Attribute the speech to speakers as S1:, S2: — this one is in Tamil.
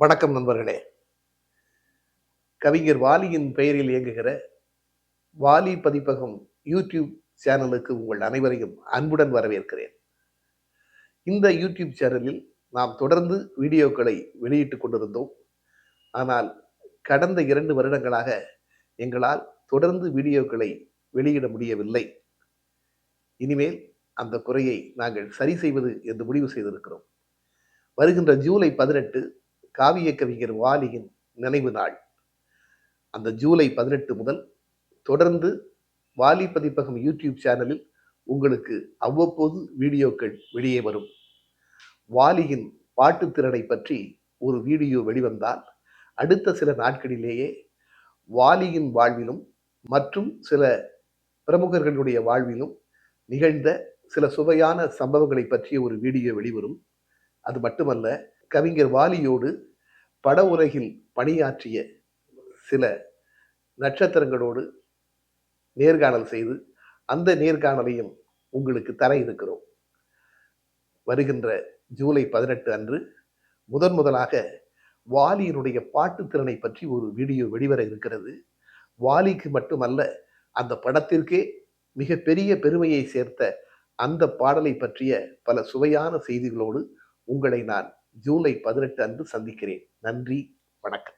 S1: வணக்கம் நண்பர்களே. கவிஞர் வாலியின் பெயரில் இயங்குகிற வாலி பதிப்பகம் யூடியூப் சேனலுக்கு உங்கள் அனைவரையும் அன்புடன் வரவேற்கிறேன். இந்த யூடியூப் சேனலில் நாம் தொடர்ந்து வீடியோக்களை வெளியிட்டு கொண்டிருந்தோம். ஆனால் கடந்த இரண்டு வருடங்களாக எங்களால் தொடர்ந்து வீடியோக்களை வெளியிட முடியவில்லை. இனிமேல் அந்த குறையை நாங்கள் சரி செய்வது என்று முடிவு செய்திருக்கிறோம். வருகின்ற ஜூலை பதினெட்டு காவிய கவிஞர் வாலியின் நினைவு நாள். அந்த ஜூலை பதினெட்டு முதல் தொடர்ந்து வாலி பதிப்பகம் யூடியூப் சேனலில் உங்களுக்கு அவ்வப்போது வீடியோக்கள் வெளியே வரும். வாலியின் பாட்டுத்திறனை பற்றி ஒரு வீடியோ வெளிவந்தால் அடுத்த சில நாட்களிலேயே வாலியின் வாழ்விலும் மற்றும் சில பிரமுகர்களுடைய வாழ்விலும் நிகழ்ந்த சில சுவையான சம்பவங்களை பற்றிய ஒரு வீடியோ வெளிவரும். அது மட்டுமல்ல கவிஞர் வாலியோடு பட உலகில் பணியாற்றிய சில நட்சத்திரங்களோடு நேர்காணல் செய்து அந்த நேர்காணலையும் உங்களுக்கு தர இருக்கிறோம். வருகின்ற ஜூலை பதினெட்டு அன்று முதன் முதலாக வாலியினுடைய பாட்டு திறனை பற்றி ஒரு வீடியோ வெளிவர இருக்கிறது. வாலிக்கு மட்டுமல்ல அந்த படத்திற்கே மிகப்பெரிய பெருமையை சேர்த்த அந்த பாடலை பற்றிய பல சுவையான செய்திகளோடு உங்களை நான் ஜூலை பதினெட்டு அன்று சந்திக்கிறேன். நன்றி வணக்கம்.